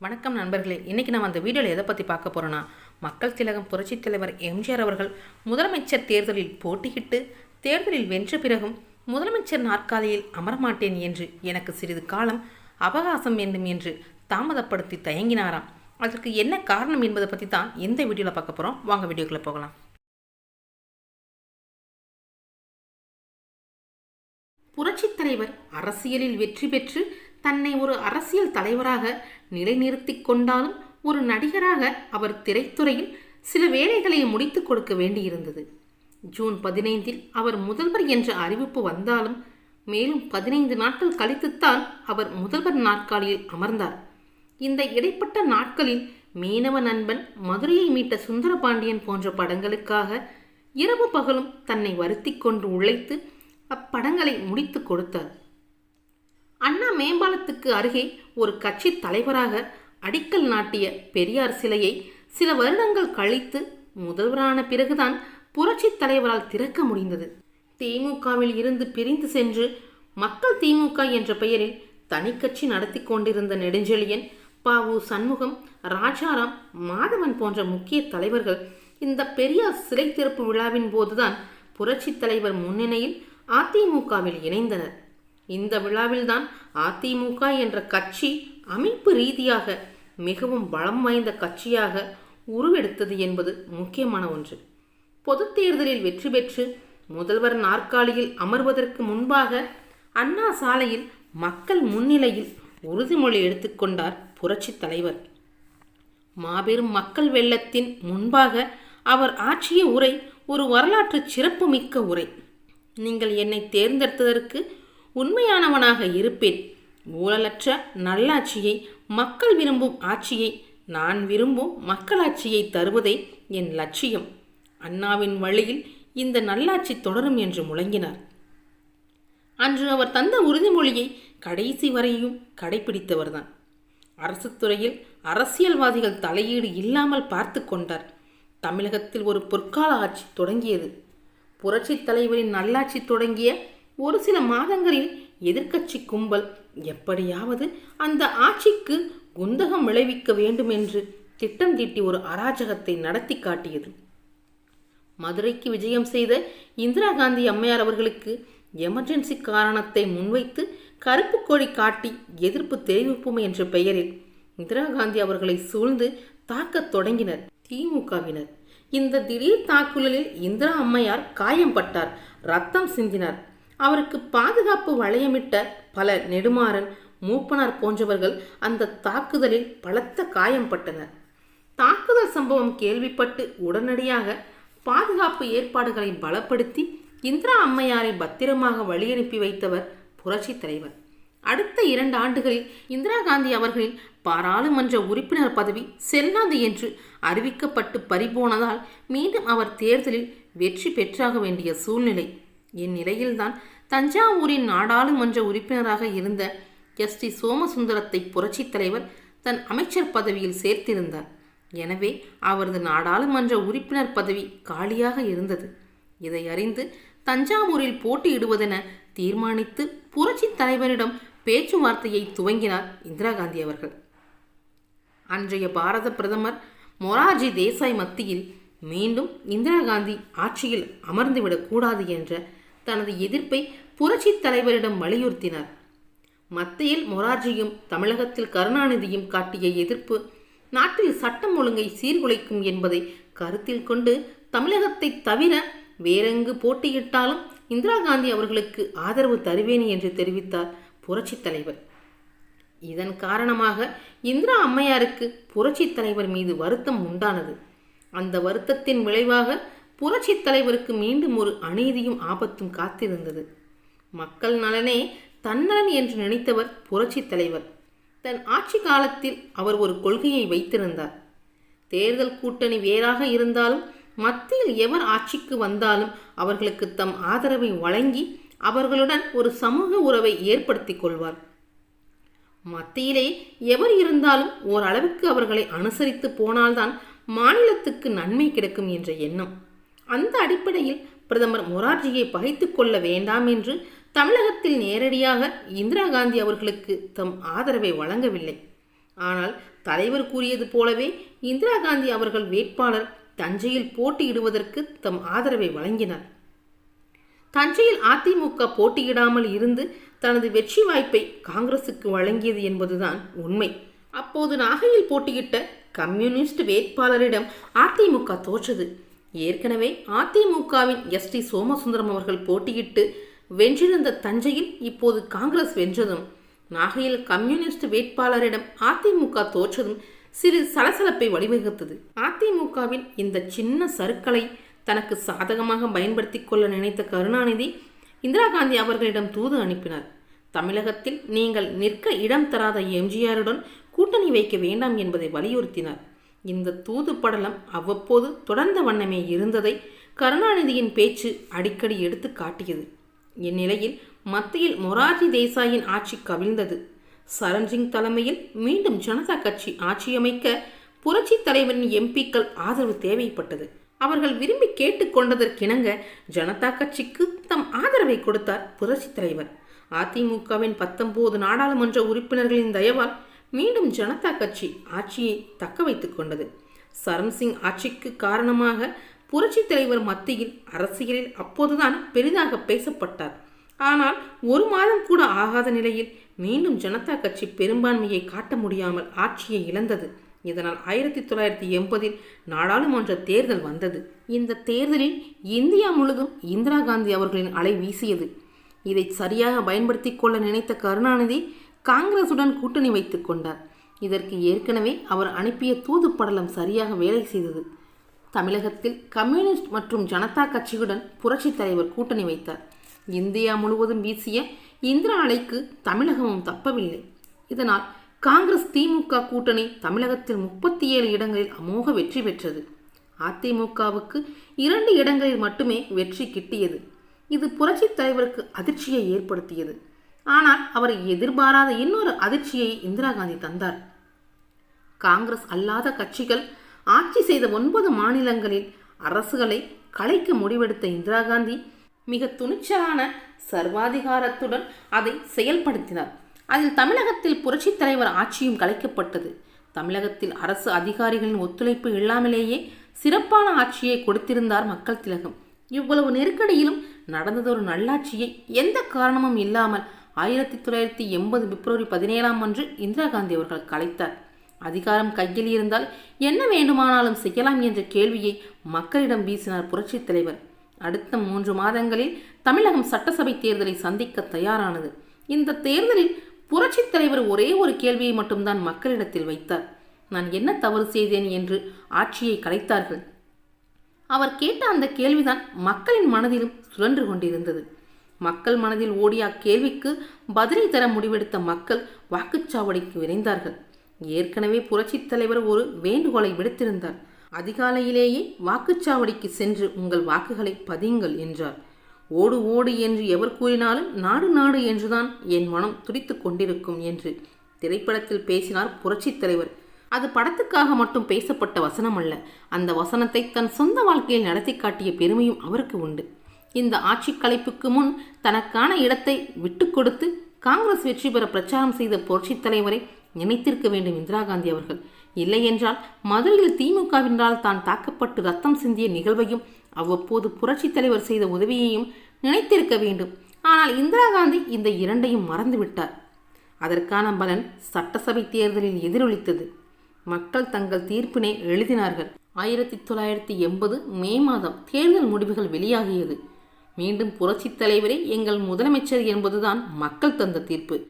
வணக்கம் நண்பர்களே. இன்றைக்கி நம்ம அந்த வீடியோவில் எதை பற்றி பார்க்க போகிறோன்னா மக்கள் திலகம் புரட்சித் தலைவர் எம்ஜிஆர் அவர்கள் முதலமைச்சர் தேர்தலில் போட்டியிட்டு தேர்தலில் வென்ற பிறகும் முதலமைச்சர் நாற்காலியில் அமரமாட்டேன் என்று எனக்கு சிறிது காலம் அவகாசம் வேண்டும் என்று தாமதப்படுத்தி தயங்கினாராம். அதற்கு என்ன காரணம் என்பதை பற்றி தான் இந்த வீடியோவில் பார்க்க போகிறோம் வாங்க வீடியோக்குள்ளே போகலாம். புரட்சித் தலைவர் அரசியலில் வெற்றி பெற்று தன்னை ஒரு அரசியல் தலைவராக நிலைநிறுத்திக் கொண்டாலும் ஒரு நடிகராக அவர் திரைத்துறையில் சில வேலைகளை முடித்துக் கொடுக்க வேண்டியிருந்தது. ஜூன் பதினைந்தில் அவர் முதல்வர் என்ற அறிவிப்பு வந்தாலும் மேலும் பதினைந்து நாட்கள் கழித்துத்தான் அவர் முதல்வர் நாற்காலியில் அமர்ந்தார். இந்த இடைப்பட்ட நாட்களில் மீனவ நண்பன் மதுரையை மீட்ட சுந்தரபாண்டியன் போன்ற படங்களுக்காக இரவு பகலும் தன்னை வருத்தி கொண்டு உழைத்து அப்படங்களை முடித்து கொடுத்தார். அண்ணா மேம்பாலத்துக்கு அருகே ஒரு கட்சி தலைவராக அடிக்கல் நாட்டிய பெரியார் சிலையை சில வருடங்கள் கழித்து முதல்வரான பிறகுதான் புரட்சி தலைவரால் திறக்க முடிந்தது. திமுகவில் இருந்து பிரிந்து சென்று மக்கள் திமுக என்ற பெயரில் தனிக்கட்சி நடத்தி கொண்டிருந்த நெடுஞ்செழியன் பாவு சண்முகம் ராஜாராம் மாதவன் போன்ற முக்கிய தலைவர்கள் இந்த பெரியார் சிலை திறப்பு விழாவின் போதுதான் புரட்சி தலைவர் முன்னணியில் அதிமுகவில் இணைந்தனர். இந்த விழாவில்தான் அதிமுக என்ற கட்சி அமைப்பு ரீதியாக மிகவும் பலம் வாய்ந்த கட்சியாக உருவெடுத்தது என்பது முக்கியமான ஒன்று. பொதுத் தேர்தலில் வெற்றி பெற்று முதல்வர் நாற்காலியில் அமர்வதற்கு முன்பாக அண்ணா சாலையில் மக்கள் முன்னிலையில் உறுதிமொழி எடுத்துக்கொண்டார் புரட்சி தலைவர். மாபெரும் மக்கள் வெள்ளத்தின் முன்பாக அவர் ஆற்றிய உரை ஒரு வரலாற்று சிறப்புமிக்க உரை. நீங்கள் என்னை தேர்ந்தெடுத்ததற்கு உண்மையானவனாக இருப்பேன். ஊழலற்ற நல்லாட்சியை மக்கள் விரும்பும் ஆட்சியை நான் விரும்பும் மக்களாட்சியை தருவதே என் லட்சியம். அண்ணாவின் வழியில் இந்த நல்லாட்சி தொடரும் என்று முழங்கினார். அன்று அவர் தந்த உறுதிமொழியை கடைசி வரையும் கடைபிடித்தவர்தான் அரசு துறையில் அரசியல்வாதிகள் தலையீடு இல்லாமல் பார்த்து கொண்டார். தமிழகத்தில் ஒரு பொற்கால ஆட்சி தொடங்கியது. புரட்சித் தலைவரின் நல்லாட்சி தொடங்கிய ஒரு சில மாதங்களில் எதிர்க்கட்சி கும்பல் எப்படியாவது அந்த ஆட்சிக்கு குந்தகம் விளைவிக்க வேண்டும் என்று திட்டம் தீட்டி ஒரு அராஜகத்தை நடத்தி காட்டியது. மதுரைக்கு விஜயம் செய்த இந்திரா காந்தி அம்மையார் அவர்களுக்கு எமர்ஜென்சி காரணத்தை முன்வைத்து கருப்பு கொடி காட்டி எதிர்ப்பு தெரிவிப்போம் என்ற பெயரில் இந்திரா காந்தி அவர்களை சூழ்ந்து தாக்கத் தொடங்கினர் திமுகவினர். இந்த திடீர் தாக்குதலில் இந்திரா அம்மையார் காயம்பட்டார் ரத்தம் சிந்தினார். அவருக்கு பாதுகாப்பு வளையமிட்ட பல நெடுமாறன் மூப்பனார் போன்றவர்கள் அந்த தாக்குதலில் பலத்த காயம் பட்டனர். தாக்குதல் சம்பவம் கேள்விப்பட்டு உடனடியாக பாதுகாப்பு ஏற்பாடுகளை பலப்படுத்தி இந்திரா அம்மையாரை பத்திரமாக வழியனுப்பி வைத்தவர் புரட்சி தலைவர். அடுத்த இரண்டு ஆண்டுகளில் இந்திரா காந்தி அவர்களின் பாராளுமன்ற உறுப்பினர் பதவி செல்லாது என்று அறிவிக்கப்பட்டு பறிபோனதால் மீண்டும் அவர் தேர்தலில் வெற்றி பெற்றாக வேண்டிய சூழ்நிலை இந்நிலையில்தான் தஞ்சாவூரின் நாடாளுமன்ற உறுப்பினராக இருந்த எஸ். டி. சோமசுந்தரத்தை புரட்சித் தலைவர் தன் அமைச்சர் பதவியில் சேர்த்திருந்தார். எனவே அவரது நாடாளுமன்ற உறுப்பினர் பதவி காலியாக இருந்தது. இதை அறிந்து தஞ்சாவூரில் போட்டியிடுவதென தீர்மானித்து புரட்சித் தலைவரிடம் பேச்சுவார்த்தையை துவங்கினார் இந்திரா காந்தி அவர்கள். அன்றைய பாரத பிரதமர் மொரார்ஜி தேசாய் மத்தியில் மீண்டும் இந்திரா காந்தி ஆட்சியில் அமர்ந்துவிடக்கூடாது என்ற தனது எதிர்ப்பை புரட்சித் தலைவரிடம் வலியுறுத்தினார். மத்தியில் மொரார்ஜியும் தமிழகத்தில் கருணாநிதியும் காட்டிய எதிர்ப்பு நாட்டில் சட்டம் ஒழுங்கை சீர்குலைக்கும் என்பதை கருத்தில் கொண்டு தமிழகத்தை தவிர வேறெங்கு போட்டியிட்டாலும் இந்திரா காந்தி அவர்களுக்கு ஆதரவு தருவேன் என்று தெரிவித்தார் புரட்சித் தலைவர். இதன் காரணமாக இந்திரா அம்மையாருக்கு புரட்சித் தலைவர் மீது வருத்தம் உண்டானது. அந்த வருத்தத்தின் விளைவாக புரட்சித் தலைவருக்கு மீண்டும் ஒரு அநீதியும் ஆபத்தும் காத்திருந்தது. மக்கள் நலனே தன்னலன் என்று நினைத்தவர் புரட்சித் தலைவர். தன் ஆட்சி காலத்தில் அவர் ஒரு கொள்கையை வைத்திருந்தார். தேர்தல் கூட்டணி வேறாக இருந்தாலும் மத்தியில் எவர் ஆட்சிக்கு வந்தாலும் அவர்களுக்கு தம் ஆதரவை வழங்கி அவர்களுடன் ஒரு சமூக உறவை ஏற்படுத்திக் கொள்வார். மத்தியிலே எவர் இருந்தாலும் ஓரளவுக்கு அவர்களை அனுசரித்து போனால்தான் மாநிலத்துக்கு நன்மை கிடைக்கும் என்ற எண்ணம். அந்த அடிப்படையில் பிரதமர் மொரார்ஜியை பகைத்துக் கொள்ள வேண்டாம் என்று தமிழகத்தில் நேரடியாக இந்திரா காந்தி அவர்களுக்கு தம் ஆதரவை வழங்கவில்லை. ஆனால் தலைவர் கூறியது போலவே இந்திரா காந்தி அவர்கள் வேட்பாளர் தஞ்சையில் போட்டியிடுவதற்கு தம் ஆதரவை வழங்கினார். தஞ்சையில் அதிமுக போட்டியிடாமல் இருந்து தனது வெற்றி வாய்ப்பை காங்கிரசுக்கு வழங்கியது என்பதுதான் உண்மை. அப்போது நாகையில் போட்டியிட்ட கம்யூனிஸ்ட் வேட்பாளரிடம் அதிமுக தோற்றது. ஏற்கனவே அதிமுகவின் எஸ் டி சோமசுந்தரம் அவர்கள் போட்டியிட்டு வென்றிருந்த தஞ்சையில் இப்போது காங்கிரஸ் வென்றதும் நாகையில் கம்யூனிஸ்ட் வேட்பாளரிடம் அதிமுக தோற்றதும் சிறு சலசலப்பை வழிவகுத்தது. அதிமுகவின் இந்த சின்ன சருக்களை தனக்கு சாதகமாக பயன்படுத்தி கொள்ள நினைத்த கருணாநிதி இந்திரா காந்தி அவர்களிடம் தூது அனுப்பினார். தமிழகத்தில் நீங்கள் நிற்க இடம் தராத எம்ஜிஆருடன் கூட்டணி வைக்க வேண்டாம் என்பதை வலியுறுத்தினார். இந்த தூது படலம் அவ்வப்போது தொடர்ந்த வண்ணமே இருந்ததை கருணாநிதியின் பேச்சு அடிக்கடி எடுத்து காட்டியது. இந்நிலையில் மத்தியில் மொரார்ஜி தேசாயின் ஆட்சி கவிழ்ந்தது. சரண்சிங் தலைமையில் மீண்டும் ஜனதா கட்சி ஆட்சியமைக்க புரட்சி தலைவரின் எம்பிக்கள் ஆதரவு தேவைப்பட்டது. அவர்கள் விரும்பி கேட்டுக்கொண்டதற்கிணங்க ஜனதா கட்சிக்கு தம் ஆதரவை கொடுத்தார் புரட்சி தலைவர். அதிமுகவின் பத்தொன்பது நாடாளுமன்ற உறுப்பினர்களின் தயவால் மீண்டும் ஜனதா கட்சி ஆட்சியை தக்க வைத்துக் கொண்டது. சரண்சிங் ஆட்சிக்கு காரணமாக புரட்சி தலைவர் மத்தியில் அரசியலில் அப்போதுதான் பெரிதாக பேசப்பட்டார். ஆனால் ஒரு மாதம் கூட ஆகாத நிலையில் மீண்டும் ஜனதா கட்சி பெரும்பான்மையை காட்ட முடியாமல் ஆட்சியை இழந்தது. இதனால் ஆயிரத்தி தொள்ளாயிரத்தி எண்பதில் நாடாளுமன்ற தேர்தல் வந்தது. இந்த தேர்தலில் இந்தியா முழுதும் இந்திரா காந்தி அவர்களின் அலை வீசியது. இதை சரியாக பயன்படுத்தி கொள்ள நினைத்த கருணாநிதி காங்கிரசுடன் கூட்டணி வைத்துக் கொண்டார். இதற்கு ஏற்கனவே அவர் அனுப்பிய தூது படலம் சரியாக வேலை செய்தது. தமிழகத்தில் கம்யூனிஸ்ட் மற்றும் ஜனதா கட்சியுடன் புரட்சித் தலைவர் கூட்டணி வைத்தார். இந்தியா முழுவதும் வீசிய இந்திரா அலைக்கு தமிழகமும் தப்பவில்லை. இதனால் காங்கிரஸ் திமுக கூட்டணி தமிழகத்தில் முப்பத்தி ஏழு இடங்களில் அமோக வெற்றி பெற்றது. அதிமுகவுக்கு இரண்டு இடங்களில் மட்டுமே வெற்றி கிட்டியது. இது புரட்சித் தலைவருக்கு அதிர்ச்சியை ஏற்படுத்தியது. ஆனால் அவர் எதிர்பாராத இன்னொரு அதிர்ச்சியை இந்திரா காந்தி தந்தார். காங்கிரஸ் அல்லாத கட்சிகள் ஆட்சி செய்த ஒன்பது மாநிலங்களில் அரசுகளை கலைக்க முடிவெடுத்த இந்திரா காந்தி மிக துணிச்சலான சர்வாதிகாரத்துடன் அதை செயல்படுத்தினார். அதில் தமிழகத்தில் புரட்சித் தலைவர் ஆட்சியும் கலைக்கப்பட்டது. தமிழகத்தில் அரசு அதிகாரிகளின் ஒத்துழைப்பு இல்லாமலேயே சிறப்பான ஆட்சியை கொடுத்திருந்தார் மக்கள் திலகம். இவ்வளவு நெருக்கடியிலும் நடந்ததொரு நல்லாட்சியை எந்த காரணமும் இல்லாமல் ஆயிரத்தி தொள்ளாயிரத்தி எண்பது பிப்ரவரி பதினேழாம் அன்று இந்திரா காந்தி அவர்கள் கலைத்தார். அதிகாரம் கையில் இருந்தால் என்ன வேண்டுமானாலும் செய்யலாம் என்ற கேள்வியை மக்களிடம் வீசினார் புரட்சித் தலைவர். அடுத்த மூன்று மாதங்களில் தமிழகம் சட்டசபை தேர்தலை சந்திக்க தயாரானது. இந்த தேர்தலில் புரட்சித் தலைவர் ஒரே ஒரு கேள்வியை மட்டும்தான் மக்களிடத்தில் வைத்தார். நான் என்ன தவறு செய்தேன் என்று ஆட்சியை கலைத்தார்கள்? அவர் கேட்ட அந்த கேள்விதான் மக்களின் மனதிலும் சுழன்று கொண்டிருந்தது. மக்கள் மனதில் ஓடிய அக்கேள்விக்கு பதிலை தர முடிவெடுத்த மக்கள் வாக்குச்சாவடிக்கு விரைந்தார்கள். ஏற்கனவே புரட்சித் தலைவர் ஒரு வேண்டுகோளை விடுத்திருந்தார். அதிகாலையிலேயே வாக்குச்சாவடிக்கு சென்று உங்கள் வாக்குகளை பதியுங்கள் என்றார். ஓடு ஓடு என்று எவர் கூறினாலும் நாடு நாடு என்றுதான் என் மனம் துடித்து கொண்டிருக்கும் என்று திரைப்படத்தில் பேசினார் புரட்சித் தலைவர். அது படத்துக்காக மட்டும் பேசப்பட்ட வசனம் அல்ல அந்த வசனத்தை தன் சொந்த வாழ்க்கையில் நடத்தி காட்டிய பெருமையும் அவருக்கு உண்டு. இந்த ஆட்சி கலைப்புக்கு முன் தனக்கான இடத்தை விட்டு கொடுத்து காங்கிரஸ் வெற்றி பெற பிரச்சாரம் செய்த புரட்சித் தலைவரை நினைத்திருக்க வேண்டும் இந்திரா காந்தி அவர்கள். இல்லையென்றால் மதுரையில் திமுகவினால் தான் தாக்கப்பட்டு ரத்தம் சிந்திய நிகழ்வையும் அவ்வப்போது புரட்சித் தலைவர் செய்த உதவியையும் நினைத்திருக்க வேண்டும். ஆனால் இந்திரா காந்தி இந்த இரண்டையும் மறந்துவிட்டார். அதற்கான பலன் சட்டசபை தேர்தலில் எதிரொலித்தது. மக்கள் தங்கள் தீர்ப்பினை எழுதினார்கள். ஆயிரத்தி தொள்ளாயிரத்தி எண்பது மே மாதம் தேர்தல் முடிவுகள் வெளியாகியது. மீண்டும் புரட்சித் தலைவரே எங்கள் முதலமைச்சர் என்பதுதான் மக்கள் தந்த தீர்ப்பு.